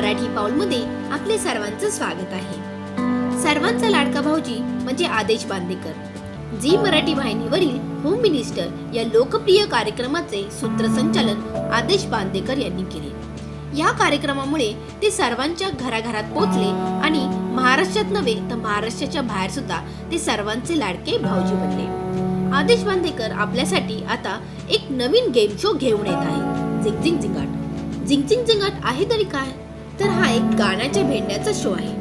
मराठी पाऊलमध्ये आपले सर्वांचं स्वागत आहे. सर्वांचा लाडका भाऊजी म्हणजे आदेश बांदेकर. झी मराठी वाहिनीवरील होम मिनिस्टर या लोकप्रिय कार्यक्रमाचे सूत्रसंचालन आदेश बांदेकर यांनी केले. या कार्यक्रमामुळे ते सर्वांच्या घराघरात पोहोचले आणि महाराष्ट्रात नव्हे तर महाराष्ट्राच्या बाहेर सुद्धा ते सर्वांचे लाडके भाऊजी बनले. आदेश बांदेकर आपल्यासाठी आता एक नवीन गेम शो घेऊन येत आहे. झिंग झिंग झिंगाट. झिंग झिंग झिंगाट आहे तरी काय? तर हा एक गाण्याच्या भेंड्याचा शो आहे.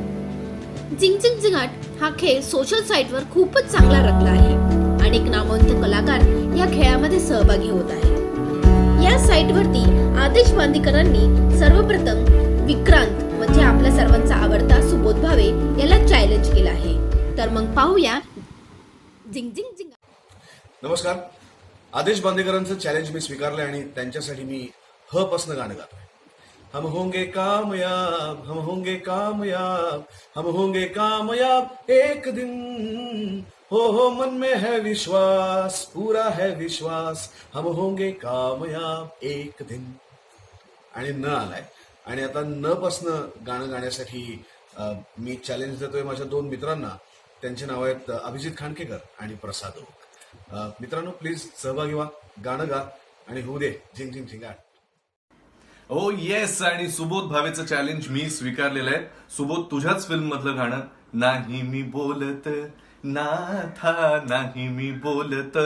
झिंग झिंग झिंगाट हा खेळ सोशल साईटवर खूपच चांगला रंगला आहे अनेक नामवंत कलाकार या खेळामध्ये सहभागी होत आहे. या साईटवरती आदेश बांदीकरांनी सर्वप्रथम विक्रांत म्हणजे आपल्या सर्वांचा आवडता सुबोध भावे याला चॅलेंज केलं आहे. तर मग पाहूया झिंग झिंग झिंग नमस्कार. आदेश बांदेकरांचं चॅलेंज मी स्वीकारलं आणि त्यांच्यासाठी मी ह पासनं गाणं गातोय. हम होंगे कामयाब हम होंगे कामयाब हम होंगे कामयाब एक दिन। हो हो मन में है विश्वास पूरा है विश्वास हम होंगे कामयाब एक दिन। आणि न आलाय. आणि आता न पासनं गाणं गाण्यासाठी मी चॅलेंज देतोय माझ्या दोन मित्रांना. त्यांचे नाव आहेत अभिजित खांडकेकर आणि प्रसाद मित्रांनो प्लीज सहभागी व्हा गाणं गा आणि होऊ दे. झिंग झिंग झिंगाट. Oh ओ येस आणि सुबोध भावेचं चॅलेंज मी स्वीकारलेलं आहे. सुबोध तुझ्याच फिल्म मधलं गाणं नाही मी बोलत नाथा नाही मी बोलत.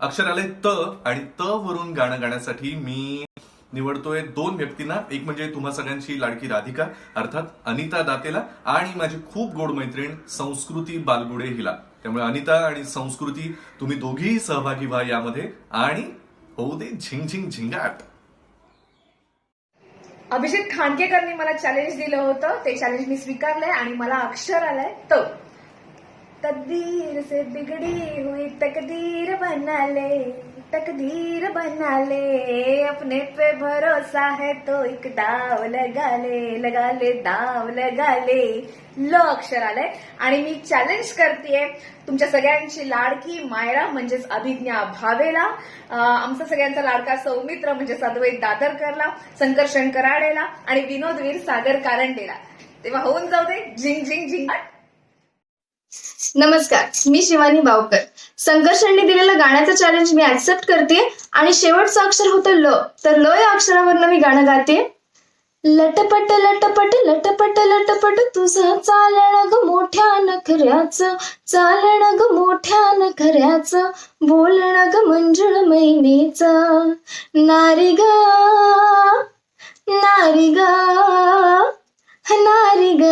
अक्षर आले त आणि त वरून गाणं गाण्यासाठी मी निवडतोय दोन व्यक्तींना. एक म्हणजे तुम्हा सगळ्यांची लाडकी राधिका अर्थात अनिता दातेला आणि माझी खूप गोड मैत्रीण संस्कृती बालगुडे हिला. त्यामुळे अनिता आणि संस्कृती तुम्ही दोघीही सहभागी व्हा यामध्ये. आणि होऊ दे झिंग झिंग झिंगाट. अभिजित खांडकेकरनी मला चॅलेंज दिलं होतं. ते चॅलेंज मी स्वीकारलंय आणि मला अक्षर आलंय तो. तद्दीर से बिगड़ी हुई तकदीर बनाले. तकदीर बना ले अपने पे भरोसा है तो एक दाव लगा ले लगा ले दाव लगा ले. ल अक्षर आलंय. आणि मी चॅलेंज करतेय तुमच्या सगळ्यांची लाडकी मायरा म्हणजेच अभिज्ञा भावेला आमचा सगळ्यांचा लाडका सौमित्र म्हणजे अद्वैत दादरकरला संकर्षण कराडेला आणि विनोदवीर सागर कारंडेला. तेव्हा होऊन जाऊ दे. झिंग झिंग झिंग. नमस्कार. मी शिवानी बावकर. संघर्षांनी दिलेलं गाण्याचं चॅलेंज मी ऍक्सेप्ट करते. आणि शेवटचं अक्षर होतं ल. तर ल या अक्षरावरनं मी गाणं गाते. लटपट लटपट लटपट लटपट तुझं चालण ग मोठ्या नखऱ्याच. चालण ग मोठ्या नखऱ्याच. बोलण ग मंजुळ मैनेचं नारी ग नारी ग नारी ग.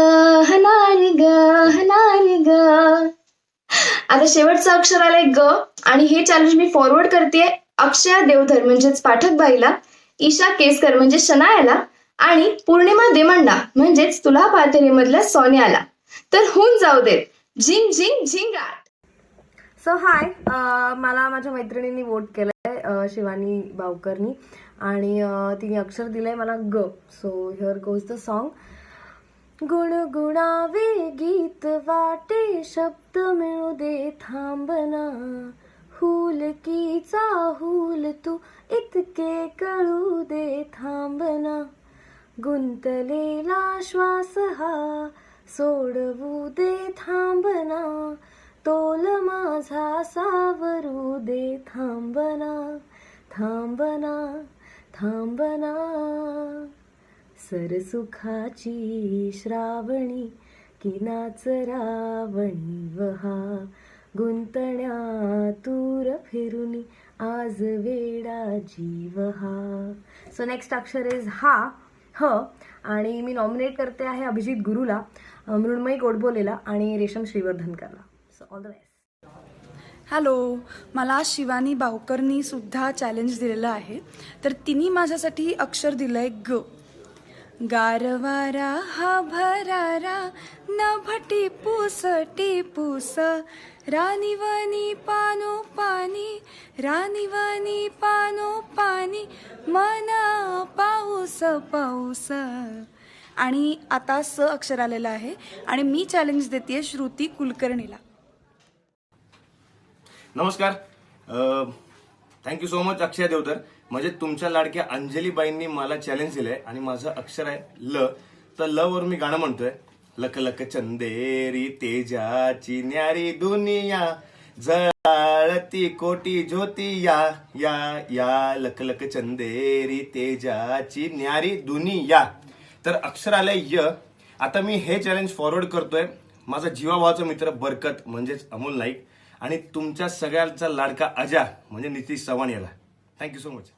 आता शेवटचं अक्षर आलंय ग. आणि हे चॅलेंज मी फॉरवर्ड करते अक्षया देवधर म्हणजेच पाठक बाईला ईशा केसकर म्हणजे शनायाला आणि पौर्णिमा देमंडा म्हणजेच तुला पाथरी मधल्या सोन्याला. तर होऊन जाऊ देत. झिंग झिंग झिंगाट सो हाय मला माझ्या मैत्रिणींनी वोट केलंय शिवानी बावकरनी. आणि तिने अक्षर दिलंय मला ग. So here goes the song गुणगुणावे गीत वाटे शब्द मिळू दे थांबना. हुल की चाहूल तू इतके कळू दे थांबना. गुंतलेला श्वास हा सोडवू दे थांबना. तोल माझा सावरू दे थांबना. थांबना थांबना. सरसुखाची श्रावणी किनाच रावणी वहा. गुंतण्या तूर फिरुनी आज वेडा जीव हा सो नेक्स्ट अक्षर इज हा ह आणि मी नॉमिनेट करते आहे अभिजित गुरुला मृण्मयी गोडबोलेला आणि Resham श्रीवर्धनकरला. So all the best hello मला शिवानी बावकरनी सुद्धा चॅलेंज दिलेलं आहे. तर तिने माझ्यासाठी अक्षर दिलंय ग. गारवारा हा भरारा नभटी पुस टिपूस राणीवनी पानो पाणी राणीवनी पानो पाणी मन पाऊस पाऊस. आणि आता स अक्षर आलेलं आहे आणि मी चॅलेंज देते श्रुती कुलकर्णीला. नमस्कार. Thank you so much Akshay Devtar. म्हणजे तुमच्या लाडक्या अंजलीबाईंनी मला चॅलेंज दिलंय आणि माझं अक्षर आहे ल. तर ल वर मी गाणं म्हणतोय. लक लक चंदेरी तेजाची न्यारी दुनिया जळती कोटी ज्योती या या. या लक लक चंदेरी तेजाची न्यारी दुनिया. तर अक्षर आलंय य. आता मी हे चॅलेंज फॉरवर्ड करतोय. माझा जीवाभावाचा मित्र बरकत म्हणजेच अमोल नाईक आणि तुमच्या सगळ्यांचा लाडका अजा म्हणजे नितीश चव्हाण याला. Thank you so much